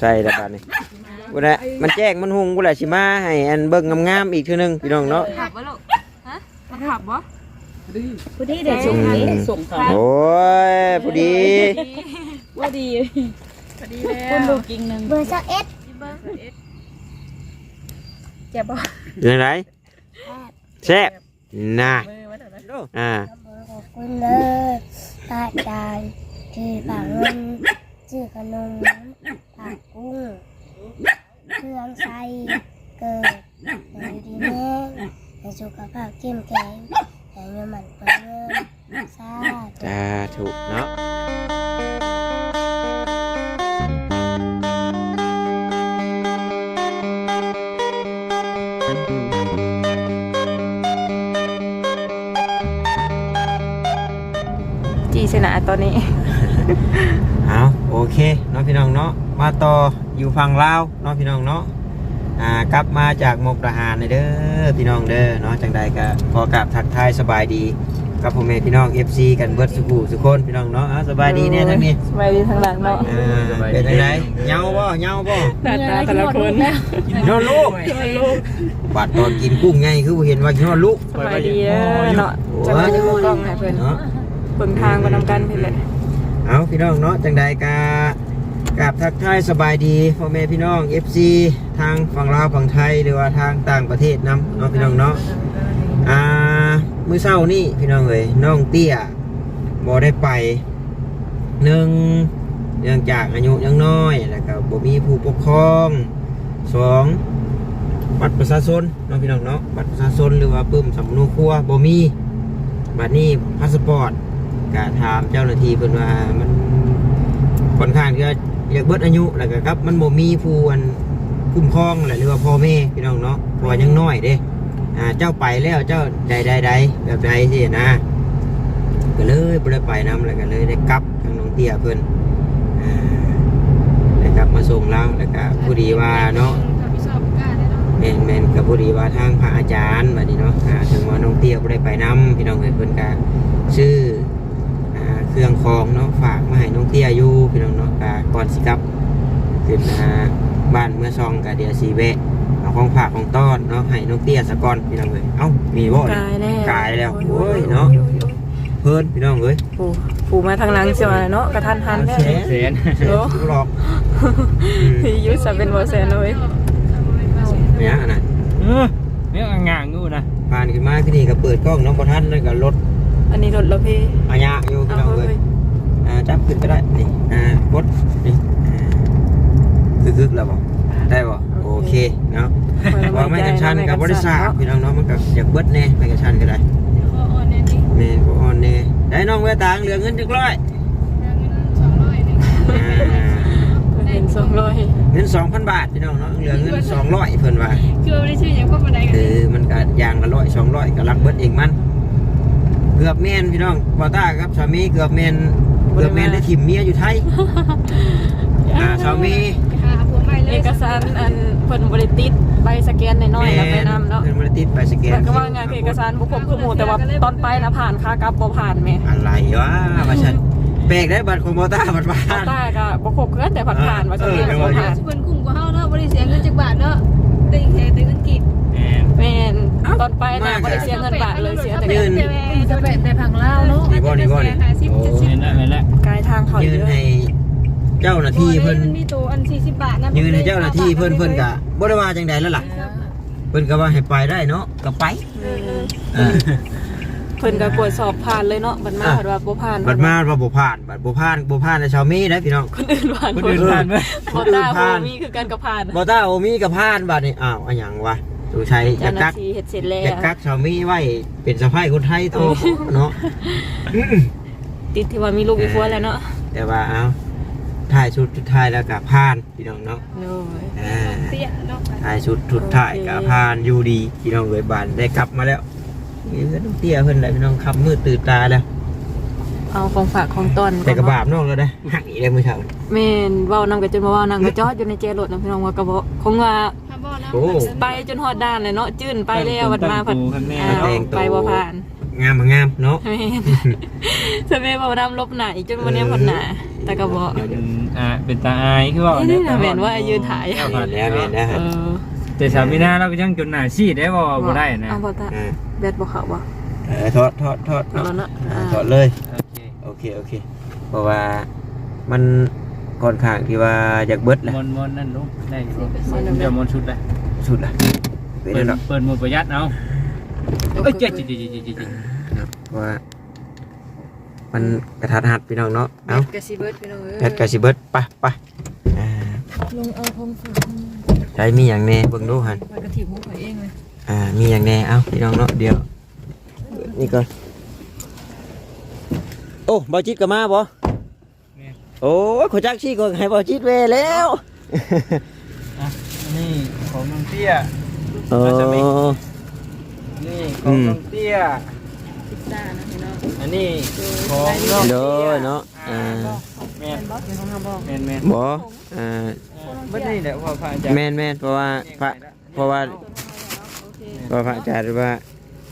ใส่ละบาดนี้กูแหละมันแจ้งมันหุงกูแหละสิมาให้อันเบิ่งงามๆอีกเทื่อนึงพี่น้องเนาะขับวะลูกฮะมันขับวะผู้ที่ได้ส่งอืมส่งเขาโอ้ยพอดีว่าดีพอดีคแล้นวลูกจริงหนึ่งเบอร์สักเอ็ดเจ็บบ่ยังไงแซ่บน่ะมือไว้เถอะนะอ่าขอบคุณเลยป้าจานที่ฝากเงิน ซื้อขนมฝากกุ้งเครื่องใช้เกิดอย่างดีแม่ในสุขภาพเข้มแข็งแต่เงินมันเปิดเงินสาธุจ้าถูกเนาะจีชนะตอนนี้ เอาโอเคเนาะพี่น้องเนาะมาต่ออยู่ฝั่งลาวเนาะพี่น้องเนาะอ่ากลับมาจากมุกดาหารเด้อพี่น้องเด้อเนาะจังใดก็ขอกราบทักทายสบายดีกับพ่อแม่พี่น้อง FC กันเบิดสุขุสุคนพี่น้องเนาะอะสบายดีแน่ทั้งนี้สบายดีทางหลังเนาะอ่าเป็นจังไดเหงาบ่เหงาบ่หน้าตาแต่ละคนนอนลูกบัดตอนกินกุ้งไงคือบ่เห็นว่ากินนอนลูกสบายดีเด้อเนาะจะมาจะมากล้องให้เพิ่นเนาะเบิ่งทางมานำกันเพิ่นแหละ เอาพี่น้องเนาะจังใดกากราบทักทายสบายดีพ่อแม่พี่น้อง FC ทางฝั่งลาวฝั่งไทยหรือว่าทางต่างประเทศนํเนาะพี่น้องเนาะอ่ามื้อเช้านี่พี่น้องเอ้ยน้องเตี้ยบ่ได้ไปหนึ่งเนื่องจากอายุยังน้อยแล้วก็บ่มีผู้ปกครองสองบัตรประชาชนเนาะพี่น้องเนาะบัตรประชาชนหรือว่าปึ้มสำนูครัวบ่มีบัดนี้พาสปอร์ต ก็ถามเจ้าหน้าที่เพิ่นว่ามันค่อนข้างที่จะอยากเบิดอายุแล้วก็ครับ มันบ่มีผู้อันคุ้มครองแหละหรือว่าพ่อแม่พี่น้องเนาะเพราะว่ายังน้อยเด้อ่าเจ้าไปแล้วเจ้าใดใดใดแบบใดสินะก็เลยบ่ได้ไปนํแล้วก็เลยได้กลับทางน้องเตี้ยเพิ่นอ่าได้กลับมาส่งเราแล้วก็ผู้ดีว่าเนาะแม่นแมนกับพอดีว่าทางพระอาจารย์บัดนี้เนาะอ่าถึงว่าน้องเตี้ยบ่ได้ไปนํพี่น้องเอ้ยเพิ่นก็ชื่อ เครื่องคองเนาะฝากมาให้น้องเตี้ยอยู่พี่น้องเนาะก็ก่อนสิกลับขึ้นอ่าบ้านเมื่อซองก็เดี๋ยวสิแวะเอาของฝากของต้อนเนาะให้น้องเตี้ยซะก่อนพี่น้องเอ้ยเอ้ามีบ่กายแล้วกายแล้วโอ้ยเนาะเพิ่นพี่น้องเอ้ยผู้ผู้มาทางหลังสิว่าเนาะกระทันหันแน่แสนแสนโอ้หรอกอืมพี่ยุทธจะเป็นบ่แซนเลยเนี่ยอันนั้นเออเนี่ยงางงูนะผ่านขึ้นมาที่นี่ก็เปิดกล้องน้องบ่ทันแล้วก็รถ อันนี้รถแล้วพี่อาญะอยู่พี่เอาน้องเลเอ้ยยอ่าจับขึ้นก็ได้นี่อ่ากดนี่อ่าคึกๆแล้วบอกได้บ่โอเคเนาะว่าไม่กันชันกับบริษัทพี่น้องเนาะมันก็อยากเบิดแน่ไม่กันชันก็ได้แม่นบ่อ่อนแน่ได้น้องแววตางเหลือเงินจักร้อยอ่าเห็นสองร้อยเงิน2,000บาทพี่น้องเนาะเหลือเงิน200เพิ่นว่าคือไม่ได้ชื่ออย่างพวกบันไดกันคือมันก็อย่างละร้อย200ก็รักเบิดเองมัน เกือบแม่นพี่น้องบ่ต้าครับสามีเกือบแม่นเกือบแม่นได้ถิ่มเมียอยู่ไทยอ่าสามีหาผัวใหม่เลยเอกสารอันเพิ่นบริติดใบสแกนน้อยๆแล้วไปนำเนาะเงินบริติดไปสแกนมันก็ว่างานคือเอกสารบุคคลคือหมู่แต่ว่าตอนไปนะผ่านค่ากลับบ่ผ่านแหม่อะไรวะว่าฉันแปลกได้บัตรของมอต้าบัตรบ้าเอานใต้ก็บ่ครบเกินแต่ผ่านผ่านว่าจะเป็นเออบ่ผ่านเพิ่นคุ้มกว่าเฮาเนาะบ่ได้เสียเงินจักบาทเนาะแต่อีกแค่แต่เงินกีบ แอนแม่นตอนไปนะบ่ได้เสียเงินบาทเลยเสียแต่ยืเงินนจะเป็นแต่ผังลาวเนาะนี่บ่นี่บ่นี่50โอ้70เห็นแล้วเห็นแล้วกายทางเขาอยืยู่นเด้อให้เจ้าหน้าที่เพิ่นมันมีตัวอัน40บาทนะยืนให้เจ้าหน้าที่เพิ่นเพิ่นกะบ่ได้ว่าจังใดแล้วล่ะ เพิ่นก็ว่าให้ไปได้เนาะก็ไปอ่า เพิ่นก็กวดสอบผ่านเลยเนาะบัดมาอะ เพิ่นว่าบ่ผ่านบัตรมาว่าบ่ผ่านบัตรบ่ผ่านบ่ผ่านแต่ชาวมีได้พี่น้อง คนอื่นผ่านคนอื่นผ่านไหม บ่ตาบ่มีคือกันกับผ่านบ่ต้าโอมีกับผ่านบัดนี้อ้าวอะหยังวะ สุชัยเจ้าจะหน้ากักที่เฮ็ดเสร็จแล้จะวกักชาวมีไว้เป็นสะพ้ายคนไทยโตเนาะ ติดที่ว่ามีลูกอีกคนแล้วเนาะแต่ว่าเอาถ่ายชุดสุดท้ายแล้วก็ผ่านพี่น้องเนาะโอ้ย อ่าเตี้ยเนาะถ่ายชุดสุดท้ายก็ผ่านอยู่ดีพี่น้องเวยบานได้กลับมาแล้วมีเพื่อนเตี้ยเพิ่นแหละพี่น้องขับมืดตื่นตาแล้ว เอาของฝากของต้นแต่กระบาบน้องแล้วได้หักอีกแล้วมื้อเช้าแม่นเว้านำกันจนมาเว้านำก็จอดอยู่ในเจรถนะพี่น้องว่ากระบอกคงว่าถ้าบ่นะโอ้ไปจนฮอดด้านเลยเนาะจื้นไปแล้วบัดมาผัดข้างหน้าอ้าวไปบ่ผ่านงามมางามเนาะแม่นจะแม่บ่นำลบหน้าอีกจนวันนี้พันหน้าแต่ก็บ่เป็นอ่าเป็นตาอายคือว่านี่น่ะแม่นว่ายืนถ่ายเอาผ่านแม่นแม่นนะเออแต่สามีหน้าเราก็ยังจนหน้าซีดได้บ่บ่ได้นะเอาบ่ตาอ่าแบตบ่เข้าบ่เออถอดถอดถอดเอาเนาะแล้วเนาะอ่าอ่าถอดเลยโอ เคโอเคโอเค เพราะว่ามันค่อนข้างที่ว่าอยากเบิดแหละมนมนนั่นลูกได้อยู่มันเดี๋ยวมนชุดเลยสุดละไปเปิเด้ดอเนาะเปิดหมดประหยัดเอาเอ้ยเจ๊จิจิจิจิจิเพราะว่า มันกระทัดหัดพี่น้องเนาะแบเอ้าตก็สิเบิดพี่น้องเอ้ยแอดกาสิเบิดไปไปอ่าลงเอาของฝากใช้มีอย่างแน่เบิ่งดูหันมากระถิ่มของข่อยเองเลยอ่ามีอย่างแน่เอ้าพี่น้องเนาะเดี๋ยวนี่ก่อนโอ้บอจิตก็มาบ่โอ้ยขอจักชี้ก่อนให้บอจิตเวแล้วนี่ของน้องเตี้ยโอ้นี่ของน้องเตี้ยพิซซ่านะพี่น้องอันนี้ของน้องโดเตี้ยยเนาะอ่าแม่นบอสเป็นของเฮาบ่แม่นแม่นบ่อ่าบ่นี่แหละพ่อพระอาจารแม่ย์นแม่นเพราะว่าพระเพราะว่าเพราะว่าพระอาจารย์ว่า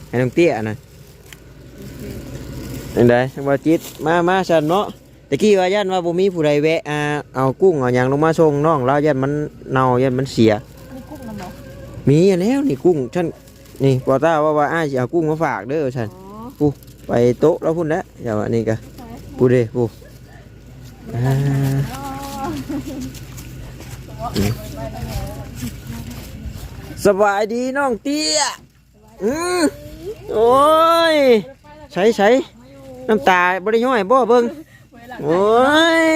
ให้น้องเตี้ยนะ จังไดจังว่าจิตมามาซั่นเนาะตะกี้ว่าย่านว่าบ่มีผู้ใดแวะอ่าเอากุ้งเอาหยังลงมาส่งน้องเราย่านมันเน่าย่านมันเสีย มีกุ้งนำบ่มีอันแล้วนี่กุ้งฉันนี่ปอต้าว่าว่าอ้ายสิเอากุ้งมาฝากเด้อฉันอ๋อไปโต๊ะแล้วพุ่นแล้วเดี๋ยวอันนี้ก็ปูเด้ปูอ่าสบายดีน้องเตี้ยอืมโอ้ยใช้ใช้ น้ำตาบริย่อยบ่เบิ่งโอ้ย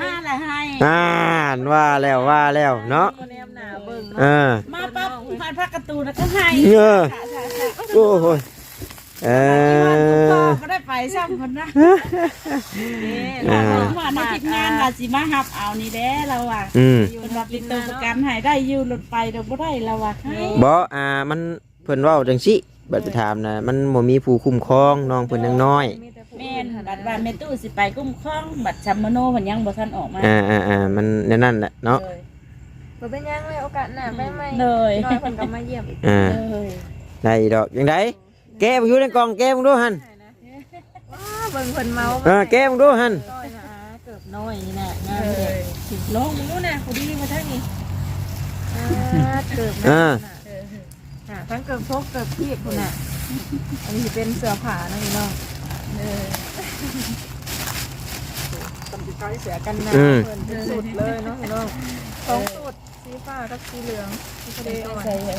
มาละให้อ่านว่าแล้วว่าแล้วเนาะแนมหน้าเบิ่งอ่ามาปั๊บผ่านพักการ์ตูนแล้วก็ให้เออโอ้โหเออก็ได้ไปซ้ำคนนะอ่าว่าในทีมงานว่าสิมาหับเอานี่แหละเราอะอืมเป็นว่าติดตัวประกันให้ได้อยู่รถไปเราบ่ได้เราอะให้บ่อ่ามันเพิ่นเว้าจังซี่ บัดไปถามนะมันบ่มีผู้คุ้มครองน้องเพิ่นยังน้อยแม่นบัดว่าแม่ตู้สิไปกุ้มคล้องบัดชัมมโนเพิ่นยังบ่ทันออกมาอ่าอ่าอ่ามันแนวนั่นแหละเนาะเลยบ่เป็นหยังเลยโอกาสหน้าแม่ใหม่เลยน้อยเพิ่นก็มาเยี่ยมอีกอ่าเลยได้ดอกจังไดแกมึงอยู่ในกล่องแกมึงดูหั่นว้าเบิ่งเพิ่นเมาเออแกมึงดูหั่นน้อยนะเกือบน้อยนี่น่ะงานเด็กลงมู้น่ะผู้ดีมาทางนี้อ่าเกือบอ่า อ่าทั้งเกือบพกเกือบพีบพุ่นน่ะ อันนี้สิเป็นเสื้อผ้านะพี่น้องเออตำติดเสือกันหนาวเพิ่นเป็นสุดเลยเนาะพี่น้องสองสุดสีฟ้ากับสีเหลืองสีทะเลอ่อนใส่เลย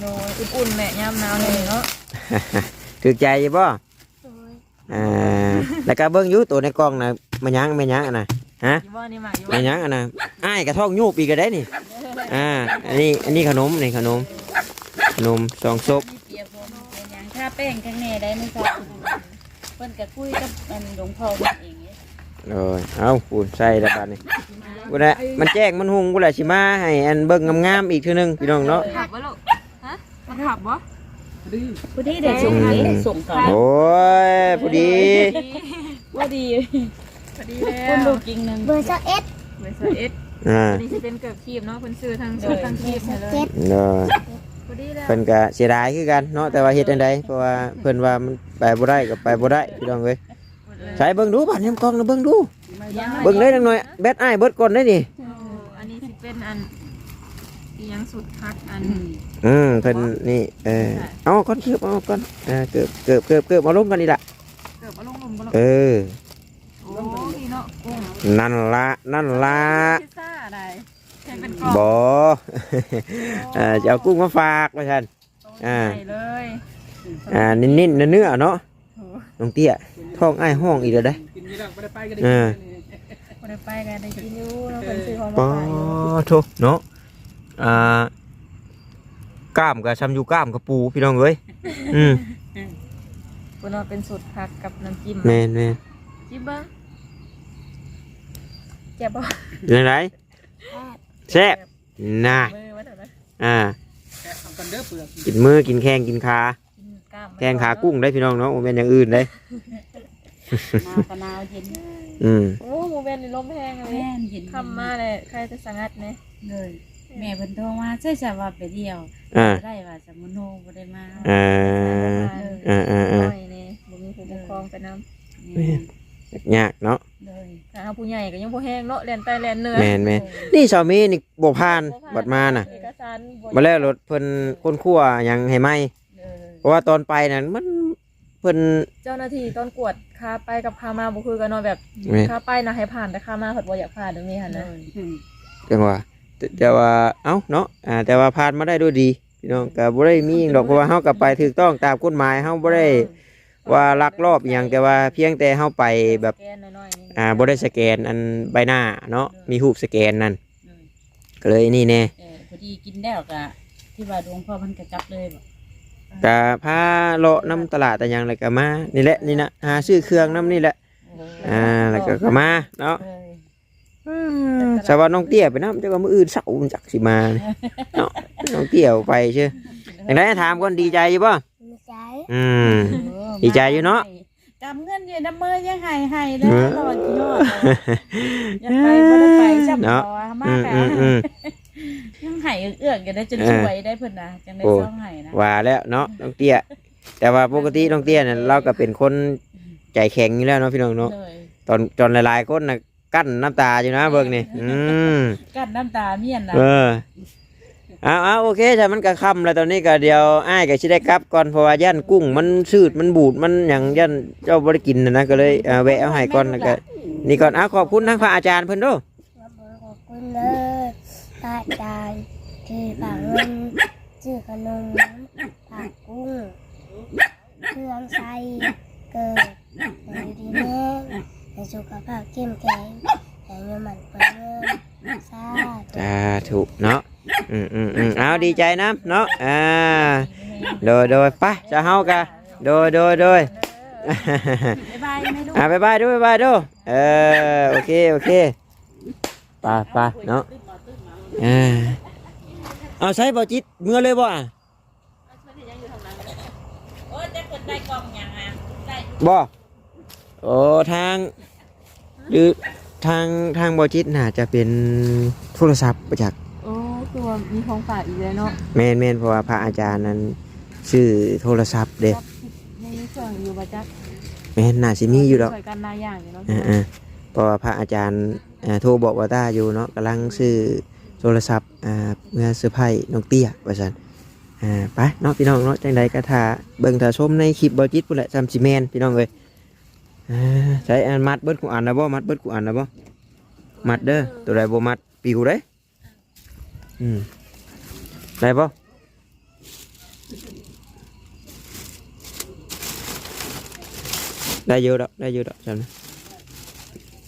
โนอุ่นๆแหละยามหนาวนี่เนาะถูกใจอยู่บ่อ่าแล้วก็เบิ่งอยู่ตัวในกล่องน่ะมันยังแม่นยังอะน่ะฮะ อยู่บ่นี่หมากอยู่แม่นยังอะน่ะอ้ายกระท่องยูบอีกก็ได้นี่ อ่า อันนี้ อันนี้ขนม นี่ขนมข นมสองซบเปียกบ่เป็นหยังถ้าแป้งข้างในได้ไม่ทราบเพิ่นก็คุยกับอันหลวงพ่อเพิ่นเองเนี่ยโอ้ยเอาปูนใส่แล้วบัดนี้กูได้มันแจ้งมันหุงกูแหละสิมาให้อันเบิ่งงามๆอีกเทื่อนึงพี่น้องเนาะขับบ่ลูกฮะมันขับบ่ผู้ที่ได้ส่งนี้ส่งต่อโอ้ยพอดีว่าดีพอดีคุแล้ณวลูกจริงนึงเบอร์เจ้าเอ็ดเวสเอสอ่าอันนี้จะเป็นเกือบคีบเนาะเพิ่นซื้อทางซื้อทางคีบให้เลยเจ็ดเนาะพอดีแล้ว เพิ่นก็เสียดายคือกันเนาะแต่ว่าเฮ็ดจังไดเพราะว่าเพิ่นว่ามันไปบ่ได้ก็ไปบ่ได้พี่น้องเอ้ยใส่เบิ่งดูบัดนี้กล้องนะเบิ่งดู เบิ่งได้จังหน่อยแบตอ้ายเบิดก่อนได้นี่โอ้อันนี้สิเป็นอันอีหยังสุดพักอันอืมเพิ่นนี่เออเอาก่อนเกือบเอาก่อนอ่าเกือบเกือบเกือบเกือบเอาลงกันนี่ล่ะเกือบเอาลงลมบ่ลูกเออโอ้ดีเนาะกุ้งนั่นละนั่นละพิซซ่าได้ แข่งเป็นกล่องบ่เอ่อจะเอากุ้งมาฝากว่าซั่นอ่าใส่เลยอ่านิ่นๆเนื้อๆเนาะน้องเตี้ยท้องอ้ายห้องอีกแล้วได้ออ่า บ่ได้ไปกันได้กินอยู่แล้วเพิ่นซื้อของปมาอขายอยู่โถเนาะ อ่า กล้ามกับชำอยู่กล้ามกับปูพี่น้องเอ้ย อืมเพิ่นว่าเป็นสูตรผักกับน้ำจิ้มแม่นแม่นจิ้มเบิ่งเจ็บบ่เป็นไร แซ่บน่ามือว่าเดี๋ยวนะอ่ากินมือกินแข้งกินขากินกล้ามแข้งขากุ้งได้พี่น้องเนาะโมเป็นอย่างอื่นได้หนาวก็หนาวเย็นอืมโอ้หมูเบนนี่ลมแห้งเลยแม่นเย็นทำมาเลยใครจะสังัดเนี่ยเลยแม่เพิ่นโทรมาใช่จะว่าไปเที่ยวอ่าได้ว่าสมุนโนบ่ได้มาอ่าอ่าอ่าอ่า หน่อยเนี่ยบ่มีผู้ปกครองไปนำแม่น ยากเนาะเลยถ้าเอาผู้ใหญ่ก็ยังบ่แห้งเนาะแล่นใต้แล่นเหนือแม่นแม่นนี่ชาวเมนี่บ่ผ่านบัดมาน่ะเอกสารบ่มาแล้วรถเพิ่นคนคั่วหยังให้ไหมเลยเพราะว่าตอนไปนั้นมันเพิ่น เจ้าหน้าที่ตอนกวดคาไปกับคามาบ่คือกันเนาะแบบแม่ คาไปนะให้ผ่านแต่คามาเพิ่นบ่อยากผ่านตรงนี้หั่นเลนะยจังว่าแต่แต่ว่าเอ้าเนาะอ่าแต่ว่าผ่านมาได้ด้วยดีพี่น้องก็บ่ได้มีหยังดอกเพราะว่าเฮาก็ไปถูกต้องตามกฎหมายเฮาบ่ได้ ว่าลักลอบอหยังแต่ว่าเพียงแต่เฮาไปแบบแกนน้อยๆนี่อ่าบ่ได้สแกนอันใบหน้าเนาะมีรูปสแกนนั่นเลยก็เลยนี่แน่เออพอดีกินแล้วก็ที่ว่าดวงพ่อมันกระจับเลยบ่ก็พาเลาะน้ำตลาดแต่หยังแล้วก็มานี่แหละนี่นะหาซื้อเครื่องน้ำนี่แหละอ่าแล้วก็ก็มาเนาะ เลยสวัสดีน้องเตี้ยไปน้ำแต่ว่ามื้ออื่นเสาร์มันจักสิมาเนี่ยเนาะน้องเตี้ยไปเชื่ออย่างไรถามก่อนดีใจอยู่ป่ะมีใจอืม ดีใจอยู่เนาะ กำเงินอยู่น้ำมือยังให้ให้แล้วรอดยอดยังไปบ่ได้ไปจับเนาะต่อมาอืมกะอืมอืมยังให้เอื้อกๆอยู่ได้จนเออช่วยได้เพิ่นนะจังได้โอ้เศร้าให้นะว่าแล้วเนาะน้องเตี้ย แต่ว่าปกติน้องเตี้ยเนี่ยเราก็เป็นคนใจแข็งอยู่แล้วเนาะพี่น้องเนาะเลยตอนจนหลายๆคนน่ะกั้นน้ำตาอยู่นะเบิ่งนี่อืมกั้นน้ำตาเมียนนะเออเอาเอาโอเคถ้ามันก็ค่ำแล้วตอนนี้ก็เดี๋ยวอ้ายก็สิได้กลับก่อนเพราะว่าย่านกุ้งมันชืดมันบูดมันอย่างย่านเจ้าบ่ได้กินนะนะก็เลยเอาแวะเอาให้ก่อนแล้วก็นี่ก่อนเอาขอบคุณทั้งพระอาจารย์เพิ่นเด้วยขอบคุณเลยพระอาจารย์ที่ฝากเงินซื้อขนมฝากกุ้งเครื่องใช้เกิดในดีแม่ในสุขภาพเข้มแข็งแต่เงินมันเปิดเงินสาธุ จ้าถูกเนาะอืมอืมอืมเอาดี ใจนะเนาะอ่าโดยโดยไปจะเฮากะโดยโดยโดยบ๊ายบายไม่รู้อ่าบายบายด้วยบายบายด้วยเออโอเคโอเคไปไปเนาะอ่าเอาใช้บ่จิตเมื่อเลยบ่อะโอ้จะเปิดได้กล่องยังอะได้บ่โอ้ทางหรือทางทางบ่จิตน่าจะเป็นโทรศัพท์ประจักษ์โอ้ คือว่ามีของฝากอีกแล้วเนาะแม่นแม่นเพราะว่าพระอาจารย์นั้นชื่อโทรศัพท์เด้รับในเครื่องอยู่บ่จักแม่นน่าสิมีอยู่ดอกช่วยกันหลายอย่างอยู่เนาะอ่าๆเพราะว่าพระอาจารย์อ่าโทรบอกว่าตาอยู่เนาะกำลังซื้อโทรศัพท์อ่าเมื่อเซอร์ไพรส์น้องเตี้ยว่าซั่นอ่าไปเนาะพี่น้องเนาะจังใดก็ถ้าเบิ่งถ้าชมในคลิปบ่จิตพุ่นแหละซัมซิแมนพี่น้องเอ้ยอ่าใช้อันมัดเบิดกูอ่านนะบ่มัดเบิดกูอ่านนะบ่มัดเด้อตัวใดบ่มัดปิวเด้ อืมได้บ่ได้เยอะดอกได้เยอะดอกจำนะ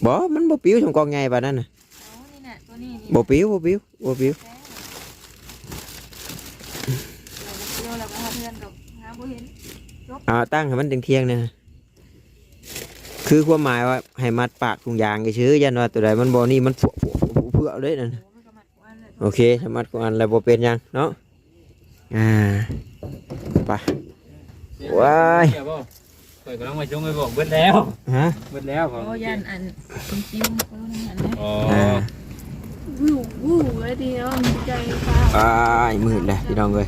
บ่มันบ่ปิวชมกองใหญ่ปานนั้นน่ะอ๋อนี่แหละตัวนี้นี่บ่ปิวบ่ปิวบ่ปิวเดียวแล้วก็หาเพื่อนกับหาบ่เห็นอ่าตั้งให้มันเที่ยงๆเนี่ยคือความหมายว่าให้มัดปากถุงยางเฉยๆยันว่าตัวใดมันบ่นี่มันฝุฝุฝุเพื่อเลยนั่น โอ้มันก็มัดกว่าเคถ้ามัดกูอันแล้วบ่เป็นหยังเนาะอ่าไปว้ายเดี๋ยกำลังมาชงไปบอกเบิดแล้วฮะเบิดแล้วของโอ้ยันอันคุณจิ้มเอออันนี้อ๋ออ่าวู้วู้เลยดีเนาะมีใจฟ้าอ้ายมืดเลยพี่น้องเลย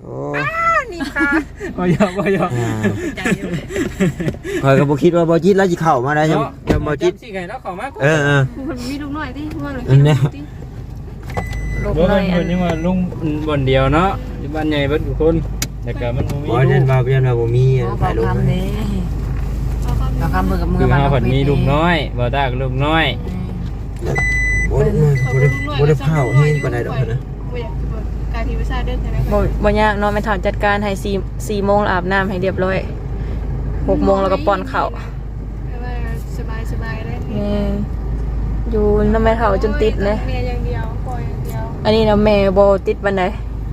โอ้ นี่ ค่ะบ่ยอมบ่ยอมอ่า ใจอยู่ข้อยก็บ่คิดว่าบ่จิตแล้วสิเข้ามาได้ยังยังบ่จิตสิไงเนาะเข้ามาเออเออคุณมีลูกน้อยดิว่าเลยอันเนี้ยลูกบ่น้อเพิ่ยนอัเพิ่นนยังว่าลุงบ่อนเดียวเนาะอยู่บ้านใหญ่เบิดทุกคนแต่ก็มันบ่มีบ่ลูยันกว่ายันว่าบ่มีถ่ายรูปไว้เราคำมือกับมือคือเฮาเพิ่นมีลูกน้อยบ่ตาก็ลูกน้อยบ่ได้บ่ได้บ่ได้เผาให้ปานใดดอกนะการทีวิชาเดินใช่ไหมบ่บ่ยากเนาะแม่ถามจัดการให้สี่สี่โมงแล้วอาบน้ำให้เรียบร้อยหกโมงแล้วก็ป้อนข้าวสบายสบายได้นี่อยู่น้ำแม่เถาจนติดเลยเมียอย่างเดียวปล่อยอย่างเดียว อันนี้นะแม่โบติดบันได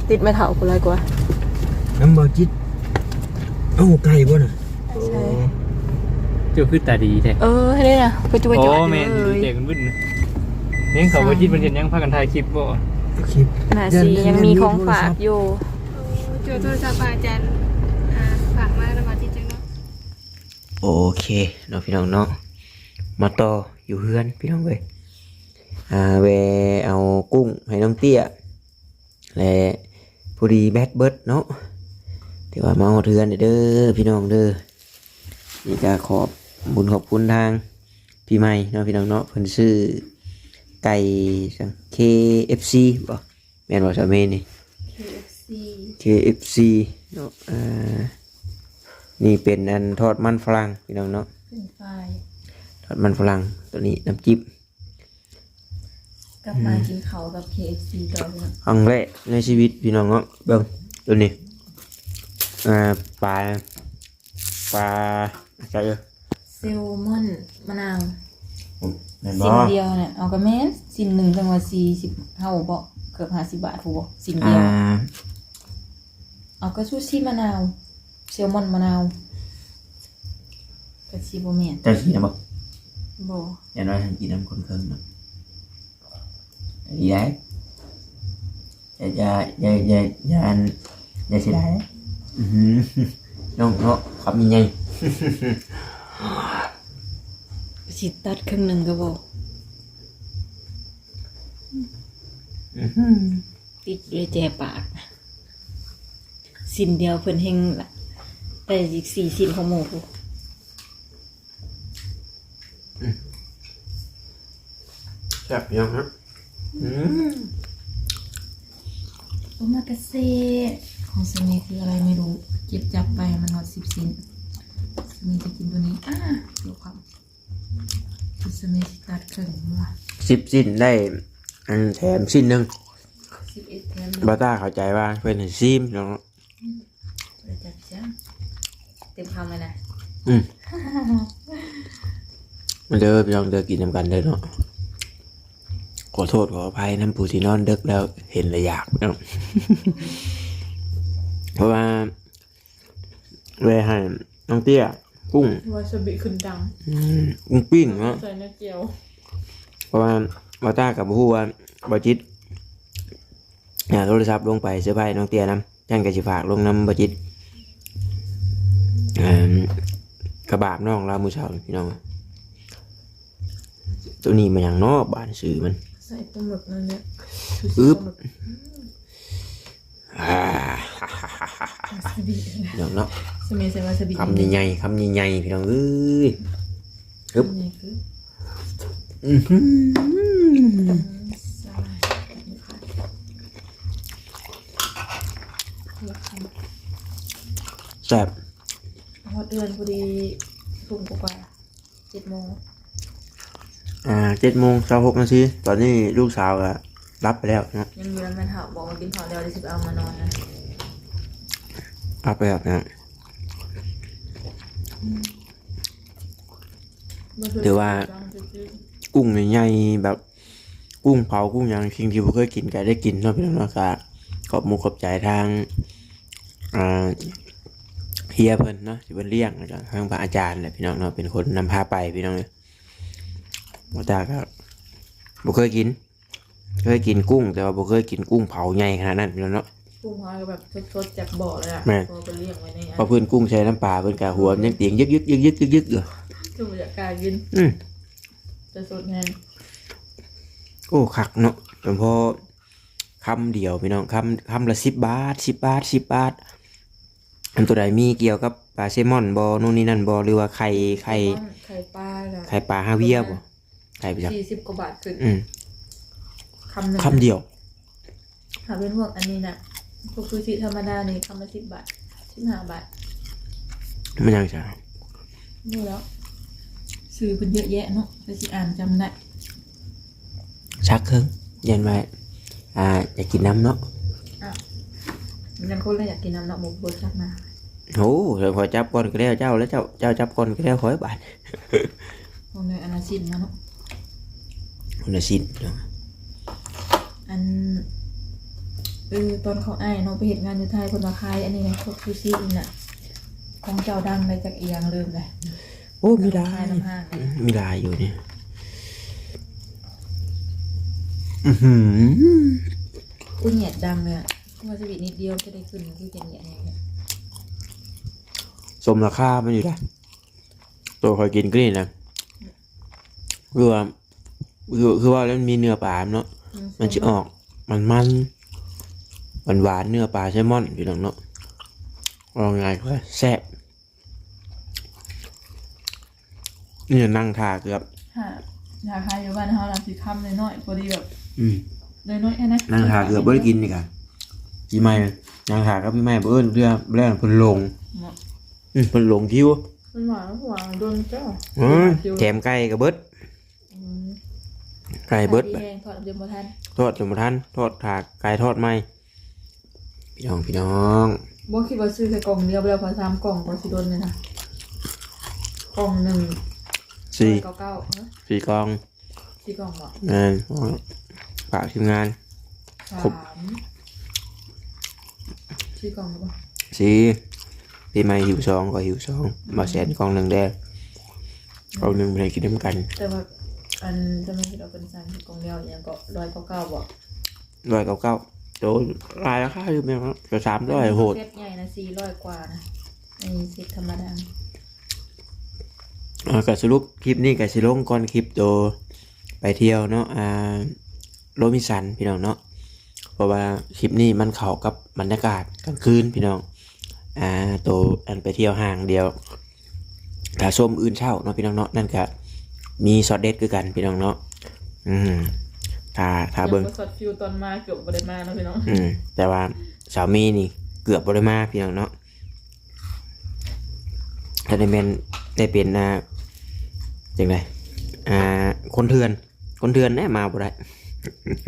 ติดแม่เถากูเลยกว่าน้ำบ่จิตเอ้าไก่บ่น่ะใช่เจ้าคือตาดีแท้เออให้ได้นะไปจุ๊บโอ้จุ๊บแม่นเลดูยเด็กมันบึ้นนะนี่เขาว่าจิตมันเห็นยังพากันถ่ายคลิปบ่ คลิปน่าสิยังมีของฝากอยู่เจอโทรศัพท์อาจารย์อ่าฝากมาแล้วมาที่จังเนาะโอเคเนาะพี่น้องเนาะมาต่ออยู่เฮือนพี่น้องเว้ยอ่าแวเอากุ้งให้น้องเตี้ยและพอดีแบดเบิดเนาะที่ว่ามาเอาเฮือนเด้อพี่น้องเด้อนี่ก็ขอบบุญขอบคุณทางพี่ใหม่เนาะพี่น้องเนาะเพิ่นซื้อ ไก่จัง KFC บ่แม่นบ่ซะเมนี่ KFC KFC เนาะอ่านี่เป็นอันทอดมันฝรั่งพี่น้องเนาะเป็นไฟทอดมันฝรั่งตัวนี้น้ำจิ้มกลับมากินเขาวกับ KFC ต่อเนี่ยครั้งแรกในชีวิตพี่น้องเนาะเบิ่งตัวนี้อ่าปลาปลาอะไรเอ่ยเซลมอนมะนาว แม่นสิบ่นเดียวเนี่ยเอากระแม่นสินหนึ่งจังหวัดสี่สิบเท่าบ่เกือบห้าสิบบาทถูกบ่สินอ่าเดียวเอาก็ชูชีมะนาวเซลมอนมะนาวกระชีบแมนเจ้าสีนะบ่บ่อย่าน้อยหันกินน้ำคนเครื่องเนาะดีได้อย่าอย่าอย่าอย่าอย่าอันอย่าเสียดายอือหือน้องเนาะคำยังไง สิตัดครึ่งหนึ่งก็บ่ติดเลยแจปาก สินเดียวเพิ่นเฮงละแต่อีกสี่สินของหมูพูแซ่บยังฮะอืมโอมากาเซ่ของสมีคืออะไรไม่รู้ เก็บจับไปมันหอดสิบสินสมีจะกินตัวนี้อ่าดูความคือ สมีสิตัดครึ่งว่าสิบสิ้นได้ อันแถมสิ้นหนึ่งสิบเอ็ดแถมบาต้าเข้าใจว่าเป็นให้ซิมเนาะเลยจับจ้าเต็มคำเลยนะอืมมาเด้อพี่น้องเด้อกินน้ำกันเด้อเนาะขอโทษขออภัยน้ำปูที่นอนเด็กแล้วเห็นเลยอยากเนาะเพราะว่าเลยให้น้องเตี้ย กุ้งวาซาบิขึ้นดังอืมกุ้งปิ้งเนาะใส่เนื้อเจียวเพราะว่าบาต้ากับผู้ว่าบาจิตอย่าโทรศัพท์ลงไปเสื้อผ้าให้น้องเตี้ยนำย่างกระชิฝากลงน้ำบาจิตเอิ่มกระบาบน้องลามูเชาพี่น้องตัวนี้มันอย่างเนอกบานสื่อมันใส่ปลาหมึกนั่นเนี่ยอึ๊บอ่า พี่น้องเนาะสมีใส่วาซาบิคำใหญ่ๆคำใหญ่ๆพี่น้องเอ้ยอึ๊บนี่คืออื้อหือแซ่บพอเดือนพอดีทุ่มกว่าเจ็ดโมงอ่าเจ็ดโมงเช้าหกนาทีตอนนี้ลูกสาวอะรับไปแล้วเนาะยังมีร้านแม่ถามบอกว่ากินข้าวเดียวได้สิบเอามานอนนะ รับไปแล้วนะถือว่า กุ้งใหญ่ๆแบบ กุ้งเผากุ้งหยังทิ้งที่บ่เคยกินก็ได้กินเนาะพี่น้องเนาะก็ขอบมุกขอบใจทางอ่าเฮียเพิ่นเนาะที่เพิ่นเลี้ยงแล้วก็ทางพระอาจารย์แหละพี่น้องเนาะเป็นคนนำพาไปพี่น้องเลยบ่ตาก็บ่เคยกิน เคยกินกุ้ง แต่ว่าบ่เคยกินกุ้งเผาใหญ่ขนาดนั้นพี่น้องเนาะ กุ้งหอยก็แบบสดๆจากบ่อเลยอะแม่ พอไปเลี้ยงไว้ในพอเพิ่นกุ้งใช้น้ำปลาเพิ่นก็หัวมันยังเตียงยึกยึกยึกยึกยึกยึกอยู่คือบรรยากาศกินอืมจะสดแห้งโอ้คักเนาะเป็นพอคำเดียวพี่น้องคำคำละสิบบาทสิบบาทสิบบาท อันตัวใดมีเกี่ยวกับปลาเซลมอนบอนู่นนี่นั่นบอหรือว่าไข่ไข่ไข่ปลาอะไข่ปลาฮาเวียบอไข่ไปจักสี่สิบกว่าบาทขึ้นอืมคำหนึ่งคำเดียวหาเป็นพวกอันนี้น่ะ พวกซูชิธรรมดานี่คำละสิบบาทสิบห้าบาทมันยังจะนี่แล้วซื้อเป็นเยอะแยะเนาะไปสิอ่านจำได้ชักเครื่องยันไว้อ่าอยากกินน้ำเนาะยังคนเลยอยากกินน้ำเนาะหมูบดชักมาโอ้เดี๋ยวขอจับก่อนก็ได้วเจ้าแล้วเจ้าเจ้าจับก่อนก็ได้วขอให้บาทพวกนี้อนาชินมาเนาะคนละชิ้นเนาะอัน เออตอนเขาไอ้ายเนาะไปเห็นงานอยู่ไทยคนมาขายอันนี้ไงพวกซูชิอีน่ะ ของเจ้าดังเลยจากเอียงลืมเลยโอ้มีได้ขายน้ำห้างเลยมีได้อยู่เนี่ยอือหืออุ้ยเหยียดดังเลยอะวาซาบินิดเดียวจะได้ขึ้นที่จะเหยียดอย่างเงี้ยสมราคามันอยู่ได้ตัวคอยกินก็นี่นะคือว่าคือคือว่าแล้วมันมีเนื้อปลาเนาะมันจะออกมันมัน หวานหวานๆเนื้อปลาแซลมอนพี่น้องเนาะลองไงก็แซ่บนี่นั่งท่าเกือบหาหาใครอยู่บ้านเฮาล่ะสิค่ำน้อยๆพอดีแบบอืมน้อยๆแค่นั้นนั่งท่าเกือบบ่ได้กินนี่ค่ะพี่ใหม่นั่งท่ากับพี่ใหม่บ่เอิ้นเรื่องแรกเพิ่นลงอืมเพิ่นลงคิวมันหวานหวานโดนเจ้าอืมแถมไก่ก็เบิดอืมไก่เบิดขายแห้งทอดเดียวบ่ทันทอดจนบ่ทันทอดถาไก่ทอดไหม พี่น้องพี่น้องบ่คิดว่าซื้อแค่กล่องเดียวไปแล้วพอสามกล่องก็สิโดนเลยนะกล่องหนึ่งสี่เก้าเก้าเนอะสี่กองสี่กล่องบ่งานฝากทีมงาน สาครบ มสี่กล่องบ่สี่พี่ใหม่หิวซองก็หิวซองมาแสนกองหนึ่งแดงกองหนึ่งไปกินน้ำกันแต่ว่าอันจะไม่คิดเอาเป็นสั่งกล่องเดียวอย่างก็ร้อยเก้าเก้าบ่ร้อยเก้าเก้า โตรายราคาอยู่แม่งก็สามร้อยโหดเซตใหญ่นะสี่ร้อยกว่านะไอ้เซตธรรมดาอ่าก็สรุปคลิปนี้ก็สิลงก่อนคลิปโตไปเที่ยวเนาะอ่าโรมิสันพี่น้องเนาะเพราะว่าคลิปนี้มันเข้ากับบรรยากาศกลางคืนพี่น้องอ่าโตอันไปเที่ยวห้างเดียวถ้าส้มอื่นเช่าเนาะพี่น้องเนาะนั่นก็มีซอสเด็ดคือกันพี่น้องเนาะอืม ถ้าถ้าเบิ่งยังบ่สดฟิวตอนมาเกือบบ่ได้มาเนาะพี่น้องอืมแต่ว่าสามีนี่เกือบบริมาพี่น้องเนาะถ้าได้เป็นได้เป็นนะจังไดอ่า คนเถื่อน คนเถื่อนแน่มาบ่ได้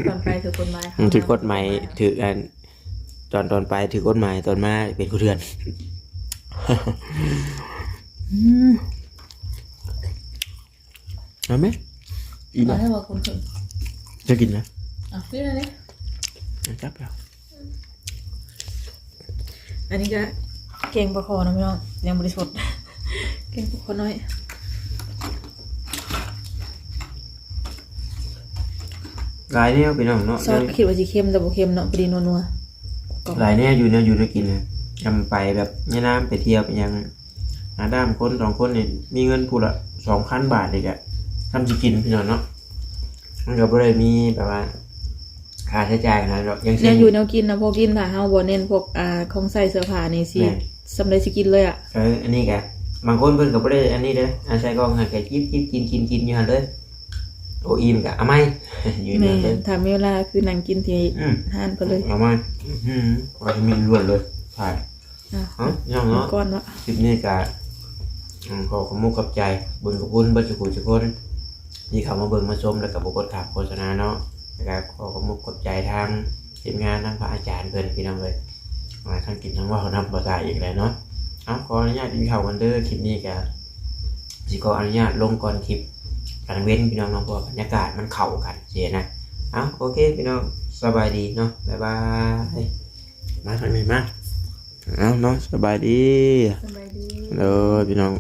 ตอนไปถือกฎหมายอืมถือกฎหมายถืออันตอนตอนไปถือกฎหมายตอนมาเป็นคนเถื่อนเอาไหมอีตอบ่นให้บอกคนถึง จะกินนะอะนี่นะนี่จับแล้วอันนี้ก็เก่งประคอนะพี่น้องยังบริสุทธิ์เก่งประคอน้อยหลายแนวพี่น้องเนาะซอสคิดว่าสิเค็มแต่บ่เค็มเนาะพอดีนัวๆกรอบหลายแน่อยู่เนี่ยอยู่ได้กินนะจำไปแบบแม่น้ำไปเที่ยวไปยังหาด้ามคนสองคนเนี่ยมีเงินพูละสองพันบาทเลยอะทำจะกินพี่น้องเนาะ มันก็บ่ได้มีแบบว่าค่าใช้จ่ายขนาดนั้นหรอกอยังแนเช่นวอยู่แนวกินนะพวกกินถ้าเฮาบ่เน้นพวกอ่าของใส่เสื้อผ้านี่สิแม่สำเร็จสิกินเลยอะเอออันนี้แกบางคนเพิ่นก็บ่ได้อันนี้เด้ออาศัยกองหาแกจิบจิบกินกินกินอยู่หั่นเลยโออิ่มกะเอาไหมอยู่แม่นั่นเลยถ้ามีเวลาคือนั่งกินที่อืม ห้านไปเลยเอาไหมอืมว่าจะมีล้วนเลยใช่อะเอ้าย่องเนาะก้อนวะคลิปนี้ก็อืมขอขอบมุกขอบใจ บุญขอบคุณเบิดสุขุทุกคน ที่เข้ามาเบิ่งมาชมแล้วก็บ่กดถามโฆษณาเนาะแล้วก็ขอขอบมุกขอบใจทางทีมงานทางพระอาจารย์เพิ่นพี่น้องเลยมาทั้งกินทั้งเว่าเขานำภาษาอีกแล้วเนาะเอาขออนุญาตกินข้าวกันเด้อคลิปนี้ก็สิขออนุญาตลงก่อนคลิปกลางเว้นพี่น้องเนาะเพราะว่าบรรยากาศมันเข้ากันเสียนะเอาโอเคพี่น้องสบายดีเนาะบ๊ายบายมาทางนี้มาเอาเนาะสบายดีสบายดีเออพี่น้อง